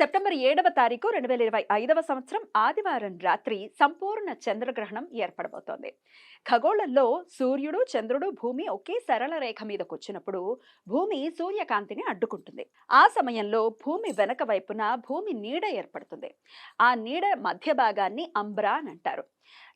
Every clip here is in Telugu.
సెప్టెంబర్ ఏడవ తారీఖు రెండు వేల ఇరవై ఐదవ సంవత్సరం ఆదివారం రాత్రి సంపూర్ణ చంద్రగ్రహణం ఏర్పడబోతోంది. ఖగోళంలో సూర్యుడు చంద్రుడు భూమి ఒకే సరళ రేఖ మీదకు వచ్చినప్పుడు భూమి సూర్యకాంతిని అడ్డుకుంటుంది. ఆ సమయంలో భూమి వెనక వైపున భూమి నీడ ఏర్పడుతుంది. ఆ నీడ మధ్య భాగాన్ని అంబ్రా అని అంటారు.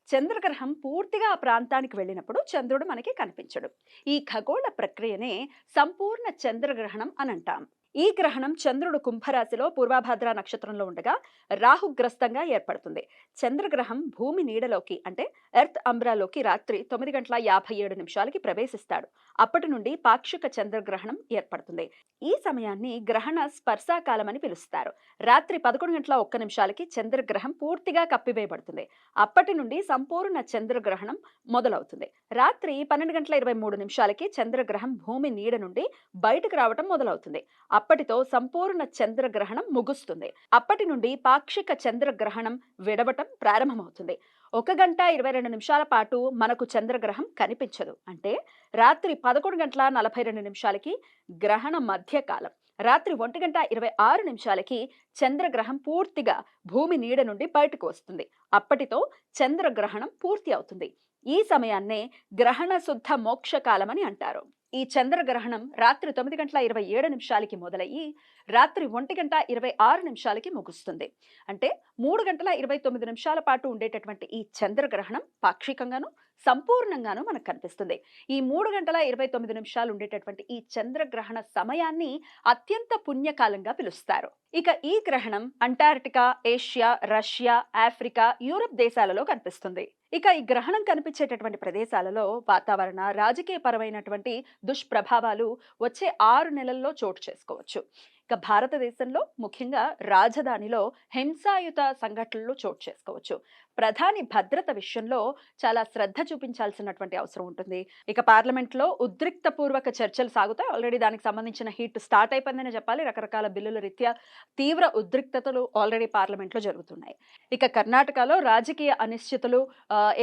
చంద్రగ్రహం పూర్తిగా ఆ ప్రాంతానికి వెళ్ళినప్పుడు చంద్రుడు మనకి కనిపించడు. ఈ ఖగోళ ప్రక్రియనే సంపూర్ణ చంద్రగ్రహణం అని అంటాం. ఈ గ్రహణం చంద్రుడు కుంభరాశిలో పూర్వభాద్ర నక్షత్రంలో ఉండగా రాహుగ్రస్తంగా ఏర్పడుతుంది. చంద్రగ్రహం భూమి నీడలోకి అంటే ఎర్త్ అంబ్రాలోకి రాత్రి తొమ్మిది గంటల యాభై ఏడు నిమిషాలకి ప్రవేశిస్తాడు. అప్పటి నుండి పాక్షిక చంద్రగ్రహణం ఏర్పడుతుంది. ఈ సమయాన్ని గ్రహణ స్పర్శాకాలం అని పిలుస్తారు. రాత్రి పదకొండు గంటల ఒక్క నిమిషాలకి చంద్రగ్రహం పూర్తిగా కప్పివేయబడుతుంది. అప్పటి నుండి సంపూర్ణ చంద్రగ్రహణం మొదలవుతుంది. రాత్రి పన్నెండు గంటల ఇరవై మూడు నిమిషాలకి చంద్రగ్రహం భూమి నీడ నుండి బయటకు రావటం మొదలవుతుంది. అప్పటితో సంపూర్ణ చంద్రగ్రహణం ముగుస్తుంది. అప్పటి నుండి పాక్షిక చంద్రగ్రహణం విడవటం ప్రారంభమవుతుంది. ఒక గంట ఇరవై రెండు నిమిషాల పాటు మనకు చంద్రగ్రహం కనిపించదు. అంటే రాత్రి పదకొండు గంటల నలభై రెండు నిమిషాలకి గ్రహణ మధ్యకాలం. రాత్రి ఒంటి గంట ఇరవై ఆరు నిమిషాలకి చంద్రగ్రహం పూర్తిగా భూమి నీడ నుండి బయటకు వస్తుంది. అప్పటితో చంద్రగ్రహణం పూర్తి అవుతుంది. ఈ సమయాన్నే గ్రహణ శుద్ధ మోక్షకాలం అని అంటారు. ఈ చంద్రగ్రహణం రాత్రి తొమ్మిది గంటల ఇరవై ఏడు నిమిషాలకి మొదలయ్యి రాత్రి ఒంటి గంట ఇరవై ఆరు నిమిషాలకి ముగుస్తుంది. అంటే మూడు గంటల ఇరవై తొమ్మిది నిమిషాల పాటు ఉండేటటువంటి ఈ చంద్రగ్రహణం పాక్షికంగాను సంపూర్ణంగాను మనకు కనిపిస్తుంది. ఈ మూడు గంటల ఇరవై తొమ్మిది నిమిషాలు ఉండేటటువంటి ఈ చంద్రగ్రహణ సమయాన్ని అత్యంత పుణ్యకాలంగా పిలుస్తారు. ఇక ఈ గ్రహణం Antarctica Asia Russia Africa Europe దేశాలలో కనిపిస్తుంది. ఇక ఈ గ్రహణం కనిపించేటటువంటి ప్రదేశాలలో వాతావరణ రాజకీయ పరమైనటువంటి దుష్ప్రభావాలు వచ్చే ఆరు నెలల్లో చోటు చేసుకోవచ్చు. ఇక భారతదేశంలో ముఖ్యంగా రాజధానిలో హింసాయుత సంఘటనలు చోటు చేసుకోవచ్చు. ప్రధాని భద్రత విషయంలో చాలా శ్రద్ధ చూపించాల్సినటువంటి అవసరం ఉంటుంది. ఇక పార్లమెంట్లో ఉద్రిక్తపూర్వక చర్చలు సాగుతాయి. ఆల్రెడీ దానికి సంబంధించిన హీట్ స్టార్ట్ అయిపోయిందని చెప్పాలి. రకరకాల బిల్లుల రీత్యా తీవ్ర ఉద్రిక్తతలు ఆల్రెడీ పార్లమెంట్లో జరుగుతున్నాయి. ఇక కర్ణాటకలో రాజకీయ అనిశ్చితులు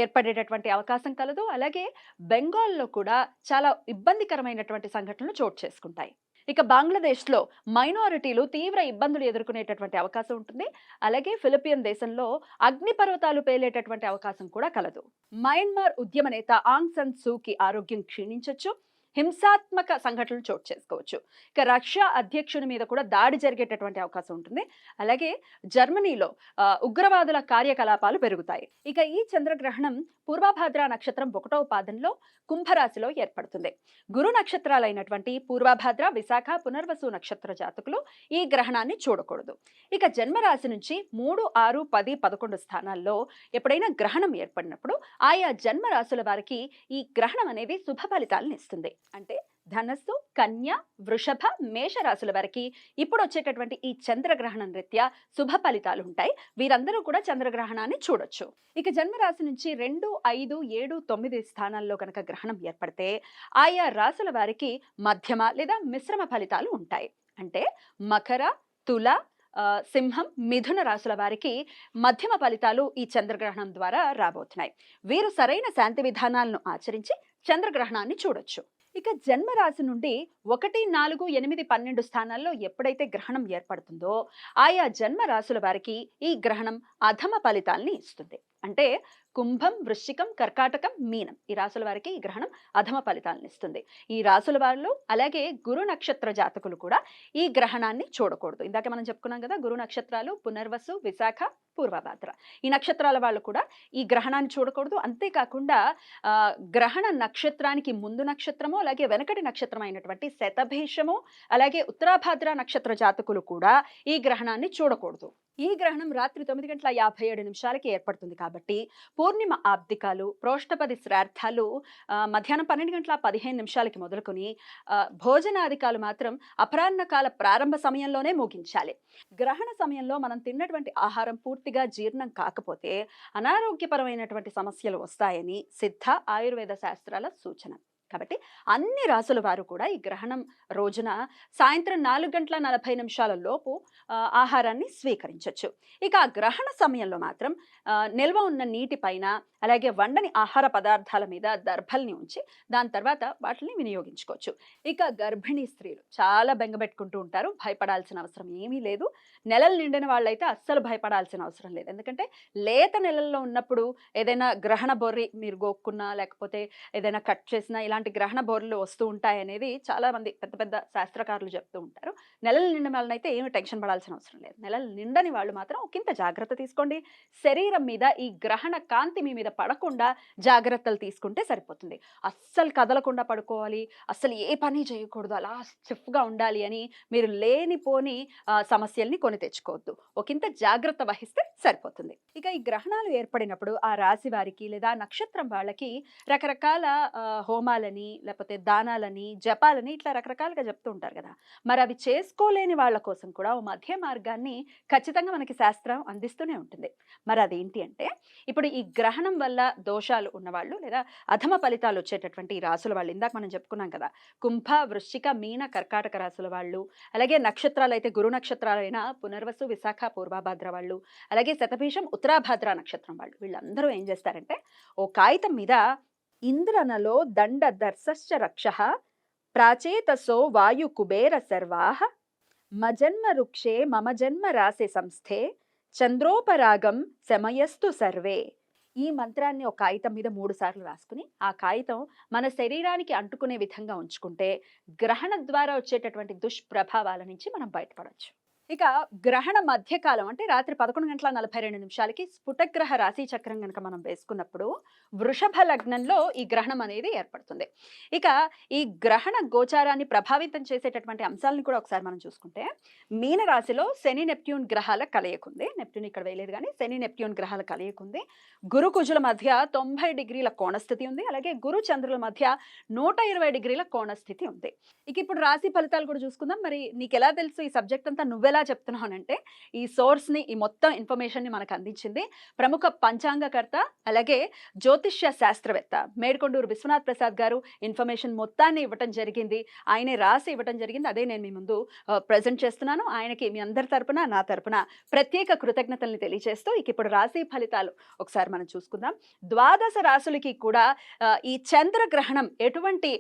ఏర్పడేటటువంటి అవకాశం కలదు. అలాగే బెంగాల్లో కూడా చాలా ఇబ్బందికరమైనటువంటి సంఘటనలు చోటు చేసుకుంటాయి. ఇక బంగ్లాదేశ్లో మైనారిటీలు తీవ్ర ఇబ్బందులు ఎదుర్కొనేటటువంటి అవకాశం ఉంటుంది. అలాగే ఫిలిపియన్ దేశంలో అగ్నిపర్వతాలు పేలేటటువంటి అవకాశం కూడా కలదు. మయన్మార్ ఉద్యమ నేత ఆంగ్ సన్ సూకి ఆరోగ్యం క్షీణించవచ్చు హింసాత్మక సంఘటనలు చోటు చేసుకోవచ్చు. ఇక రష్యా అధ్యక్షుని మీద కూడా దాడి జరిగేటటువంటి అవకాశం ఉంటుంది. అలాగే జర్మనీలో ఉగ్రవాదుల కార్యకలాపాలు పెరుగుతాయి. ఇక ఈ చంద్రగ్రహణం పూర్వభాద్ర నక్షత్రం ఒకటవ పాదంలో కుంభరాశిలో ఏర్పడుతుంది. గురు నక్షత్రాలైనటువంటి పూర్వభాద్ర విశాఖ పునర్వసు నక్షత్ర జాతకులు ఈ గ్రహణాన్ని చూడకూడదు. ఇక జన్మరాశి నుంచి మూడు ఆరు పది పదకొండు స్థానాల్లో ఎప్పుడైనా గ్రహణం ఏర్పడినప్పుడు ఆయా జన్మరాశుల వారికి ఈ గ్రహణం అనేది శుభ ఫలితాలను ఇస్తుంది. అంటే ధనస్సు కన్య వృషభ మేష రాశుల వారికి ఇప్పుడు వచ్చేటటువంటి ఈ చంద్రగ్రహణం రీత్యా శుభ ఫలితాలు ఉంటాయి. వీరందరూ కూడా చంద్రగ్రహణాన్ని చూడొచ్చు. ఇక జన్మరాశి నుంచి రెండు ఐదు ఏడు తొమ్మిది స్థానాల్లో కనుక గ్రహణం ఏర్పడితే ఆయా రాశుల వారికి మధ్యమ లేదా మిశ్రమ ఫలితాలు ఉంటాయి. అంటే మకర తుల సింహం మిథున రాశుల వారికి మధ్యమ ఫలితాలు ఈ చంద్రగ్రహణం ద్వారా రాబోతున్నాయి. వీరు సరైన శాంతి విధానాలను ఆచరించి చంద్రగ్రహణాన్ని చూడొచ్చు. ఇక జన్మరాశి నుండి ఒకటి నాలుగు ఎనిమిది పన్నెండు స్థానాల్లో ఎప్పుడైతే గ్రహణం ఏర్పడుతుందో ఆయా జన్మ రాశుల వారికి ఈ గ్రహణం అధమ ఫలితాల్ని ఇస్తుంది. అంటే కుంభం వృశ్చికం కర్కాటకం మీనం ఈ రాసుల వారికి ఈ గ్రహణం అధమ ఫలితాలను ఇస్తుంది. ఈ రాసుల వారిలో అలాగే గురు నక్షత్ర జాతకులు కూడా ఈ గ్రహణాన్ని చూడకూడదు. ఇందాక మనం చెప్పుకున్నాం కదా గురు నక్షత్రాలు పునర్వసు విశాఖ పూర్వభాద్ర. ఈ నక్షత్రాల వాళ్ళు కూడా ఈ గ్రహణాన్ని చూడకూడదు. అంతేకాకుండా గ్రహణ నక్షత్రానికి ముందు నక్షత్రము అలాగే వెనకటి నక్షత్రం అయినటువంటి శతభేషము అలాగే ఉత్తరాభాద్ర నక్షత్ర జాతకులు కూడా ఈ గ్రహణాన్ని చూడకూడదు. ఈ గ్రహణం రాత్రి తొమ్మిది గంటల యాభై ఏడు నిమిషాలకి ఏర్పడుతుంది కాబట్టి పూర్ణిమ ఆబ్దికాలు ప్రోష్టపది శ్రార్థాలు మధ్యాహ్నం పన్నెండు గంటల పదిహేను నిమిషాలకి మొదలుకొని భోజనాదికాలు మాత్రం అపరాహ్నకాల ప్రారంభ సమయంలోనే ముగించాలి. గ్రహణ సమయంలో మనం తిన్నటువంటి ఆహారం పూర్తిగా జీర్ణం కాకపోతే అనారోగ్యపరమైనటువంటి సమస్యలు వస్తాయని సిద్ధ ఆయుర్వేద శాస్త్రాల సూచన. కాబట్టి అన్ని రాసుల వారు కూడా ఈ గ్రహణం రోజున సాయంత్రం నాలుగు గంటల నలభై నిమిషాల లోపు ఆహారాన్ని స్వీకరించవచ్చు ఇక ఆ గ్రహణ సమయంలో మాత్రం నిల్వ ఉన్న నీటిపైన అలాగే వండని ఆహార పదార్థాల మీద దర్భల్ని ఉంచి దాని తర్వాత వాటిని వినియోగించుకోవచ్చు. ఇక గర్భిణీ స్త్రీలు చాలా బెంగపెట్టుకుంటూ ఉంటారు. భయపడాల్సిన అవసరం ఏమీ లేదు. నెలలు నిండిన వాళ్ళైతే అస్సలు భయపడాల్సిన అవసరం లేదు. ఎందుకంటే లేత నెలల్లో ఉన్నప్పుడు ఏదైనా గ్రహణ బొర్రి మీరు గోక్కున్నా లేకపోతే ఏదైనా కట్ చేసినా ఇలాంటి గ్రహణ బొర్రెలు వస్తూ ఉంటాయనేది చాలామంది చాలా మంది పెద్ద పెద్ద శాస్త్రకారులు చెప్తూ ఉంటారు. నెలలు నిండిన వాళ్ళనైతే ఏమి టెన్షన్ పడాల్సిన అవసరం లేదు. నెలలు నిండని వాళ్ళు మాత్రం ఒకంత జాగ్రత్త తీసుకోండి. శరీరం మీద ఈ గ్రహణ కాంతి మీ మీద పడకుండా జాగ్రత్తలు తీసుకుంటే సరిపోతుంది. అస్సలు కదలకుండా పడుకోవాలి అస్సలు ఏ పని చేయకూడదు అలా స్టిఫ్గా ఉండాలి అని మీరు లేనిపోని సమస్యల్ని కొని తెచ్చుకోవద్దు. ఒకంత జాగ్రత్త వహిస్తే సరిపోతుంది. ఇక ఈ గ్రహణాలు ఏర్పడినప్పుడు ఆ రాశి వారికి లేదా నక్షత్రం వాళ్ళకి రకరకాల హోమాలని లేకపోతే దానాలని జపాలని ఇట్లా రకరకాలుగా చెప్తూ ఉంటారు కదా. మరి అవి చేసుకోలేని వాళ్ళ కోసం కూడా ఓ మధ్య మార్గాన్ని ఖచ్చితంగా మనకి శాస్త్రం అందిస్తూనే ఉంటుంది. మరి అదేంటి అంటే ఇప్పుడు ఈ గ్రహణం వల్ల దోషాలు ఉన్నవాళ్ళు లేదా అధమ ఫలితాలు వచ్చేటటువంటి ఈ రాసుల వాళ్ళు. ఇందాక మనం చెప్పుకున్నాం కదా కుంభ వృశ్చిక మీన కర్కాటక రాసుల వాళ్ళు అలాగే నక్షత్రాలు అయితే గురు నక్షత్రాలైన పునర్వసు విశాఖ పూర్వభాద్ర వాళ్ళు అలాగే శతభీషం ఉత్తరాభాద్ర నక్షత్రం వాళ్ళు. వీళ్ళందరూ ఏం చేస్తారంటే ఓ కాగితం మీద ఇంద్రనలో దండ దర్శశ్చ రక్ష ప్రాచేతసో వాయు కుబేర సర్వాహ మజన్మ వృక్షే మమ జన్మ రాసే సంస్థే చంద్రోపరాగం శమయస్తు సర్వే. ఈ మంత్రాన్ని ఒక కాగితం మీద మూడు సార్లు రాసుకుని ఆ కాగితం మన శరీరానికి అంటుకునే విధంగా ఉంచుకుంటే గ్రహణ ద్వారా వచ్చేటటువంటి దుష్ప్రభావాల నుంచి మనం బయటపడవచ్చు ఇక గ్రహణ మధ్యకాలం అంటే రాత్రి పదకొండు గంటల నలభై రెండు నిమిషాలకి స్ఫుటగ్రహ రాశి చక్రం కనుక మనం వేసుకున్నప్పుడు వృషభ లగ్నంలో ఈ గ్రహణం అనేది ఏర్పడుతుంది. ఇక ఈ గ్రహణ గోచారాన్ని ప్రభావితం చేసేటటువంటి అంశాలను కూడా ఒకసారి మనం చూసుకుంటే మీన రాశిలో శని నెప్ట్యూన్ గ్రహాల కలయికుంది. నెప్ట్యూన్ ఇక్కడ వేయలేదు కానీ శని నెప్ట్యూన్ గ్రహాల కలయిక ఉంది గురు కుజుల మధ్య తొంభై డిగ్రీల కోణస్థితి ఉంది. అలాగే గురు చంద్రుల మధ్య నూట ఇరవై డిగ్రీల కోణస్థితి ఉంది. ఇక ఇప్పుడు రాశి ఫలితాలు కూడా చూసుకుందాం. మరి నీకు ఎలా తెలుసు ఈ సబ్జెక్ట్ అంతా నువ్వెలా చెప్తున్నానంటే ఈ సోర్స్ని ఈ మొత్తం ఇన్ఫర్మేషన్ని మనకు అందించింది ప్రముఖ పంచాంగకర్త అలాగే జ్యోతిష్య శాస్త్రవేత్త మేడ్కొండూరు విశ్వనాథ్ ప్రసాద్ గారు. ఇన్ఫర్మేషన్ మొత్తాన్ని ఇవ్వటం జరిగింది. ఆయనే రాసి ఇవ్వటం జరిగింది. అదే నేను మీ ముందు ప్రజెంట్ చేస్తున్నాను. ఆయనకి మీ అందరి తరపున నా తరపున ప్రత్యేక కృతజ్ఞతల్ని తెలియజేస్తూ ఇక ఇప్పుడు రాశి ఫలితాలు ఒకసారి మనం చూసుకుందాం. ద్వాదశ రాశులకి కూడా ఈ చంద్రగ్రహణం ఎటువంటి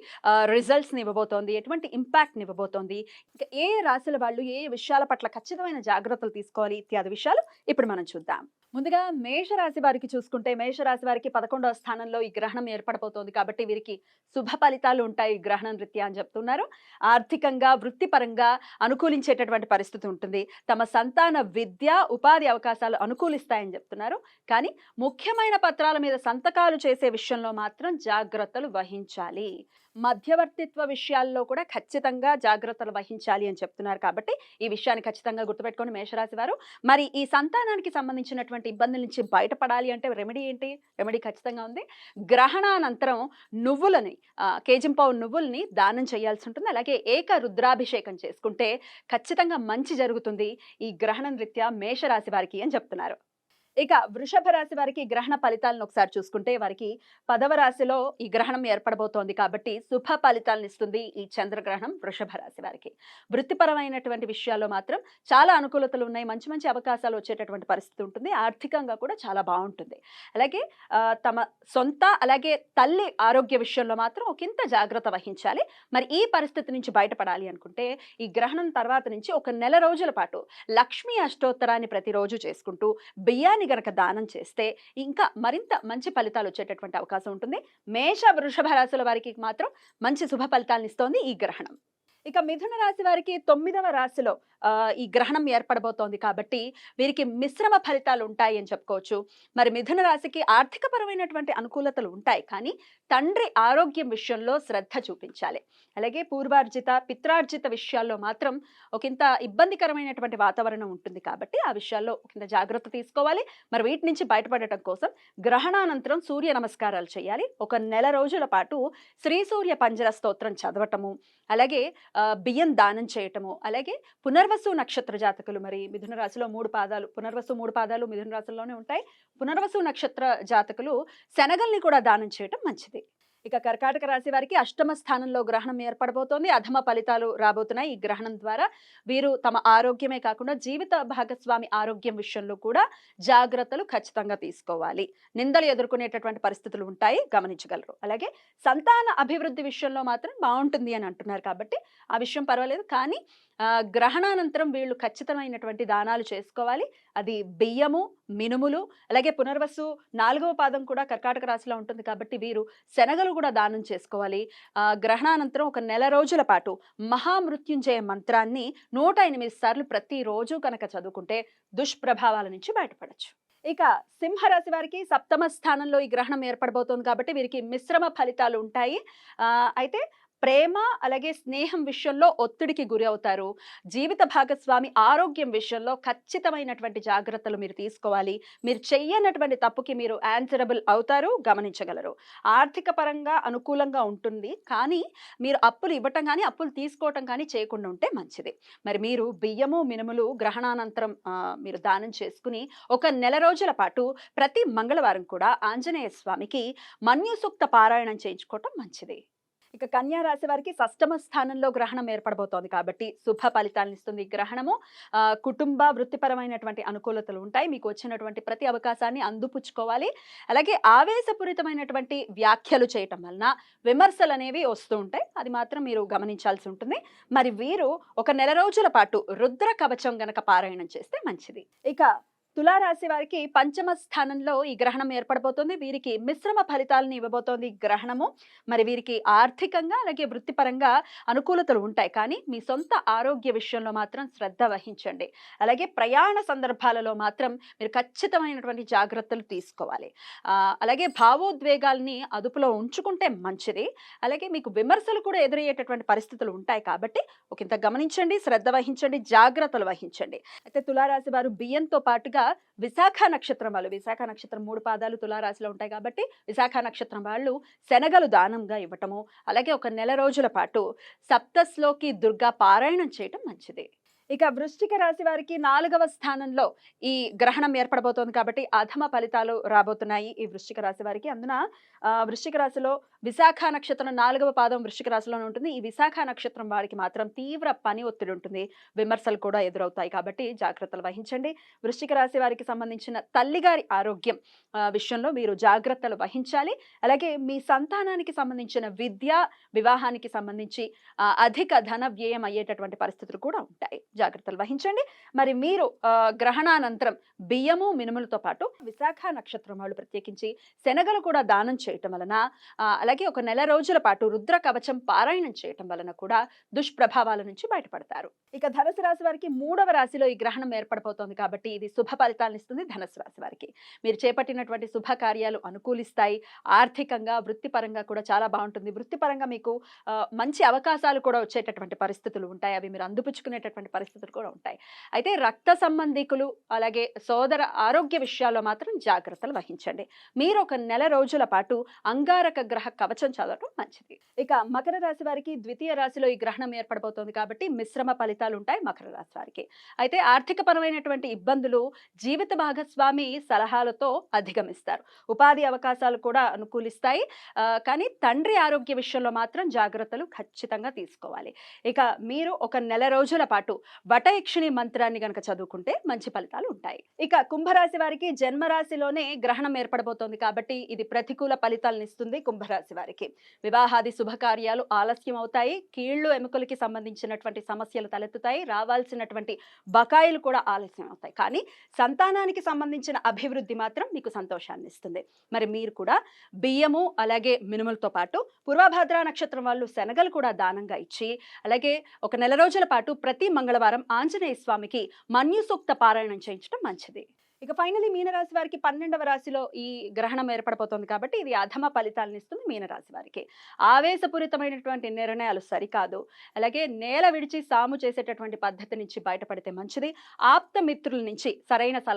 రిజల్ట్స్ని ఇవ్వబోతోంది? ఎటువంటి ఇంపాక్ట్ని ఇవ్వబోతోంది? ఇంకా ఏ రాశుల వాళ్ళు ఏ విషయాల పట్ల ఖచ్చితమైన జాగ్రత్తలు తీసుకోవాలి ఇత్యాది విషయాలు ఇప్పుడు మనం చూద్దాం. ముందుగా మేషరాశి వారికి చూసుకుంటే మేషరాశి వారికి పదకొండవ స్థానంలో ఈ గ్రహణం ఏర్పడబోతోంది కాబట్టి వీరికి శుభ ఫలితాలు ఉంటాయి ఈ గ్రహణం రీత్యా అని చెప్తున్నారు. ఆర్థికంగా వృత్తిపరంగా అనుకూలించేటటువంటి పరిస్థితి ఉంటుంది. తమ సంతాన విద్య ఉపాధి అవకాశాలు అనుకూలిస్తాయని చెప్తున్నారు. కానీ ముఖ్యమైన పత్రాల మీద సంతకాలు చేసే విషయంలో మాత్రం జాగ్రత్తలు వహించాలి. మధ్యవర్తిత్వ విషయాల్లో కూడా ఖచ్చితంగా జాగ్రత్తలు వహించాలి అని చెప్తున్నారు కాబట్టి ఈ విషయాన్ని ఖచ్చితంగా గుర్తుపెట్టుకోండి మేషరాశి వారు. మరి ఈ సంతానానికి సంబంధించినటువంటి ఇబ్బందుల నుంచి బయటపడాలి అంటే రెమెడీ ఏంటి? రెమెడీ ఖచ్చితంగా ఉంది. గ్రహణానంతరం నువ్వులని కేజింపావు నువ్వుల్ని దానం చేయాల్సి ఉంటుంది. అలాగే ఏక రుద్రాభిషేకం చేసుకుంటే ఖచ్చితంగా మంచి జరుగుతుంది ఈ గ్రహణం రీత్యా మేషరాశి వారికి అని చెప్తున్నారు. ఇక వృషభ రాశి వారికి గ్రహణ ఫలితాలను ఒకసారి చూసుకుంటే వారికి పదవ రాశిలో ఈ గ్రహణం ఏర్పడబోతోంది కాబట్టి శుభ ఫలితాలను ఇస్తుంది ఈ చంద్రగ్రహణం వృషభ రాశి వారికి. వృత్తిపరమైనటువంటి విషయాల్లో మాత్రం చాలా అనుకూలతలు ఉన్నాయి. మంచి మంచి అవకాశాలు వచ్చేటటువంటి పరిస్థితి ఉంటుంది. ఆర్థికంగా కూడా చాలా బాగుంటుంది. అలాగే తమ సొంత అలాగే తల్లి ఆరోగ్య విషయంలో మాత్రం ఒకంత జాగ్రత్త వహించాలి. మరి ఈ పరిస్థితి నుంచి బయటపడాలి అనుకుంటే ఈ గ్రహణం తర్వాత నుంచి ఒక నెల రోజుల పాటు లక్ష్మీ అష్టోత్తరాన్ని ప్రతిరోజు చేసుకుంటూ బియ్యాన్ని గనక దానం చేస్తే ఇంకా మరింత మంచి ఫలితాలు వచ్చేటటువంటి అవకాశం ఉంటుంది. మేష వృషభ రాశుల వారికి మాత్రం మంచి శుభ ఫలితాలను ఇస్తోంది ఈ గ్రహణం. ఇక మిథున రాశి వారికి తొమ్మిదవ రాశిలో ఈ గ్రహణం ఏర్పడబోతోంది కాబట్టి వీరికి మిశ్రమ ఫలితాలు ఉంటాయి అని చెప్పుకోవచ్చు. మరి మిథున రాశికి ఆర్థికపరమైనటువంటి అనుకూలతలు ఉంటాయి కానీ తండ్రి ఆరోగ్యం విషయంలో శ్రద్ధ చూపించాలి. అలాగే పూర్వార్జిత పిత్రార్జిత విషయాల్లో మాత్రం ఒకంత ఇబ్బందికరమైనటువంటి వాతావరణం ఉంటుంది కాబట్టి ఆ విషయాల్లో ఒకంత జాగ్రత్త తీసుకోవాలి. మరి వీటి నుంచి బయటపడటం కోసం గ్రహణానంతరం సూర్య నమస్కారాలు చేయాలి. ఒక నెల రోజుల పాటు శ్రీ సూర్య పంజర స్తోత్రం చదవటము అలాగే బియ్యం దానం చేయటము అలాగే పునర్వసు నక్షత్ర జాతకులు మరి మిథున రాశిలో మూడు పాదాలు. పునర్వసు మూడు పాదాలు మిథున రాశిలోనే ఉంటాయి. పునర్వసు నక్షత్ర జాతకులు శనగల్ని కూడా దానం చేయటం మంచిది. ఇక కర్కాటక రాశి వారికి అష్టమ స్థానంలో గ్రహణం ఏర్పడబోతోంది. అధమ ఫలితాలు రాబోతున్నాయి. ఈ గ్రహణం ద్వారా వీరు తమ ఆరోగ్యమే కాకుండా జీవిత భాగస్వామి ఆరోగ్యం విషయంలో కూడా జాగ్రత్తలు ఖచ్చితంగా తీసుకోవాలి. నిందలు ఎదుర్కొనేటటువంటి పరిస్థితులు ఉంటాయి. గమనించగలరు. అలాగే సంతాన అభివృద్ధి విషయంలో మాత్రం బాగుంటుంది అని అంటున్నారు కాబట్టి ఆ విషయం పర్వాలేదు. కానీ గ్రహణానంతరం వీళ్ళు ఖచ్చితమైనటువంటి దానాలు చేసుకోవాలి. అది బియ్యము మినుములు అలాగే పునర్వసు నాలుగవ పాదం కూడా కర్కాటక రాశిలో ఉంటుంది కాబట్టి వీరు శనగలు కూడా దానం చేసుకోవాలి. గ్రహణానంతరం ఒక నెల రోజుల పాటు మహామృత్యుంజయ మంత్రాన్ని నూట ఎనిమిది సార్లు ప్రతిరోజు కనుక చదువుకుంటే దుష్ప్రభావాల నుంచి బయటపడచ్చు. ఇక సింహరాశి వారికి సప్తమ స్థానంలో ఈ గ్రహణం ఏర్పడబోతోంది కాబట్టి వీరికి మిశ్రమ ఫలితాలు ఉంటాయి. అయితే ప్రేమ అలాగే స్నేహం విషయంలో ఒత్తిడికి గురి అవుతారు. జీవిత భాగస్వామి ఆరోగ్యం విషయంలో ఖచ్చితమైనటువంటి జాగ్రత్తలు మీరు తీసుకోవాలి. మీరు చెయ్యనటువంటి తప్పుకి మీరు ఆన్సరబుల్ అవుతారు గమనించగలరు. ఆర్థిక పరంగా అనుకూలంగా ఉంటుంది కానీ మీరు అప్పులు ఇవ్వటం కానీ అప్పులు తీసుకోవటం కానీ చేయకుండా ఉంటే మంచిది. మరి మీరు బియ్యము మినుములు గ్రహణానంతరం మీరు దానం చేసుకుని ఒక నెల రోజుల పాటు ప్రతి మంగళవారం కూడా ఆంజనేయ స్వామికి మన్యుసూక్త పారాయణం చేయించుకోవటం మంచిది. ఇక కన్యా రాశి వారికి సష్టమ స్థానంలో గ్రహణం ఏర్పడబోతోంది కాబట్టి శుభ ఫలితాలను ఇస్తుంది గ్రహణము. కుటుంబ వృత్తిపరమైనటువంటి అనుకూలతలు ఉంటాయి. మీకు వచ్చినటువంటి ప్రతి అవకాశాన్ని అందుపుచ్చుకోవాలి. అలాగే ఆవేశపూరితమైనటువంటి వ్యాఖ్యలు చేయటం వలన విమర్శలు అనేవి వస్తూ ఉంటాయి. అది మాత్రం మీరు గమనించాల్సి ఉంటుంది. మరి వీరు ఒక నెల రోజుల పాటు రుద్ర కవచం గనక పారాయణం చేస్తే మంచిది. ఇక తులారాశి వారికి పంచమ స్థానంలో ఈ గ్రహణం ఏర్పడబోతోంది. వీరికి మిశ్రమ ఫలితాలను ఇవ్వబోతోంది ఈ గ్రహణము. మరి వీరికి ఆర్థికంగా అలాగే వృత్తిపరంగా అనుకూలతలు ఉంటాయి. కానీ మీ సొంత ఆరోగ్య విషయంలో మాత్రం శ్రద్ధ వహించండి. అలాగే ప్రయాణ సందర్భాలలో మాత్రం మీరు ఖచ్చితమైనటువంటి జాగ్రత్తలు తీసుకోవాలి. అలాగే భావోద్వేగాల్ని అదుపులో ఉంచుకుంటే మంచిది. అలాగే మీకు విమర్శలు కూడా ఎదురయ్యేటటువంటి పరిస్థితులు ఉంటాయి కాబట్టి ఒకంత గమనించండి శ్రద్ధ వహించండి జాగ్రత్తలు వహించండి. అయితే తులారాశి వారు బియ్యంతో పాటుగా విశాఖ నక్షత్రం వాళ్ళు విశాఖ నక్షత్రం మూడు పాదాలు తులారాశిలో ఉంటాయి కాబట్టి విశాఖ నక్షత్రం వాళ్ళు శనగలు దానంగా ఇవ్వటము అలాగే ఒక నెల రోజుల పాటు సప్తస్లోకి దుర్గా పారాయణం చేయటం మంచిది. ఇక వృశ్చిక రాశి వారికి నాలుగవ స్థానంలో ఈ గ్రహణం ఏర్పడబోతోంది కాబట్టి అధమ ఫలితాలు రాబోతున్నాయి ఈ వృశ్చిక రాశి వారికి. అందున ఆ, వృశ్చిక రాశిలో విశాఖ నక్షత్రం నాలుగవ పాదం వృశ్చిక రాశిలోనే ఉంటుంది. ఈ విశాఖ నక్షత్రం వారికి మాత్రం తీవ్ర పని ఒత్తిడి ఉంటుంది. విమర్శలు కూడా ఎదురవుతాయి కాబట్టి జాగ్రత్తలు వహించండి. వృశ్చిక రాశి వారికి సంబంధించిన తల్లిగారి ఆరోగ్యం విషయంలో మీరు జాగ్రత్తలు వహించాలి. అలాగే మీ సంతానానికి సంబంధించిన విద్య వివాహానికి సంబంధించి అధిక ధన వ్యయం అయ్యేటటువంటి పరిస్థితులు కూడా ఉంటాయి. జాగ్రత్తలు వహించండి. మరి మీరు గ్రహణానంతరం బియ్యము మినుములతో పాటు విశాఖ నక్షత్రం వాళ్ళు ప్రత్యేకించి శనగలు కూడా దానం చేయటం వలన ఆ, అలాగే ఒక నెల రోజుల పాటు రుద్ర కవచం పారాయణం చేయటం వలన కూడా దుష్ప్రభావాల నుంచి బయటపడతారు. ఇక ధనుసు రాశి వారికి మూడవ రాశిలో ఈ గ్రహణం ఏర్పడబోతోంది కాబట్టి ఇది శుభ ఫలితాలను ఇస్తుంది ధనుసు రాశి వారికి. మీరు చేపట్టినటువంటి శుభ కార్యాలు అనుకూలిస్తాయి. ఆర్థికంగా వృత్తిపరంగా కూడా చాలా బాగుంటుంది. వృత్తిపరంగా మీకు మంచి అవకాశాలు కూడా వచ్చేటటువంటి పరిస్థితులు ఉంటాయి. అవి మీరు అందిపుచ్చుకునేటటువంటి పరిస్థితులు కూడా ఉంటాయి. అయితే రక్త సంబంధికులు అలాగే సోదర ఆరోగ్య విషయాల్లో మాత్రం జాగ్రత్తలు వహించండి. మీరు ఒక నెల రోజుల పాటు అంగారక గ్రహ కవచం చదవడం మంచిది. ఇక మకర రాశి వారికి ద్వితీయ రాశిలో ఈ గ్రహణం ఏర్పడబోతోంది కాబట్టి మిశ్రమ ఫలితాలు ఉంటాయి మకర రాశి వారికి. అయితే ఆర్థిక పరమైనటువంటి ఇబ్బందులు జీవిత భాగస్వామి సలహాలతో అధిగమిస్తారు. ఉపాధి అవకాశాలు కూడా అనుకూలిస్తాయి. కానీ తండ్రి ఆరోగ్య విషయంలో మాత్రం జాగ్రత్తలు ఖచ్చితంగా తీసుకోవాలి. ఇక మీరు ఒక నెల రోజుల పాటు వటయక్షిణి మంత్రాన్ని కనుక చదువుకుంటే మంచి ఫలితాలు ఉంటాయి. ఇక కుంభరాశి వారికి జన్మరాశిలోనే గ్రహణం ఏర్పడబోతోంది కాబట్టి ఇది ప్రతికూల ఫలితాలను ఇస్తుంది కుంభరాశి వారికి. వివాహాది శుభకార్యాలు ఆలస్యం అవుతాయి కీళ్ళు ఎముకలకి సంబంధించినటువంటి సమస్యలు తలెత్తుతాయి. రావాల్సినటువంటి బకాయిలు కూడా ఆలస్యం అవుతాయి కానీ సంతానానికి సంబంధించిన అభివృద్ధి మాత్రం మీకు సంతోషాన్ని ఇస్తుంది. మరి మీరు కూడా బియ్యము అలాగే మినుములతో పాటు పూర్వభద్ర నక్షత్రం వాళ్ళు శనగలు కూడా దానంగా ఇచ్చి అలాగే ఒక నెల రోజుల పాటు ప్రతి మంగళవారం ఆంజనేయ స్వామికి మన్యుసూక్త పారాయణం చేయించడం మంచిది. ఇక ఫైనలీ మీనరాశి వారికి పన్నెండవ రాశిలో ఈ గ్రహణం ఏర్పడబోతోంది కాబట్టి ఇది అధమ ఫలితాలను ఇస్తుంది మీనరాశి వారికి. ఆవేశపూరితమైనటువంటి నిర్ణయాలు సరికాదు. అలాగే నేల విడిచి సాము చేసేటటువంటి పద్ధతి నుంచి బయటపడితే మంచిది. ఆప్తమిత్రుల నుంచి సరైన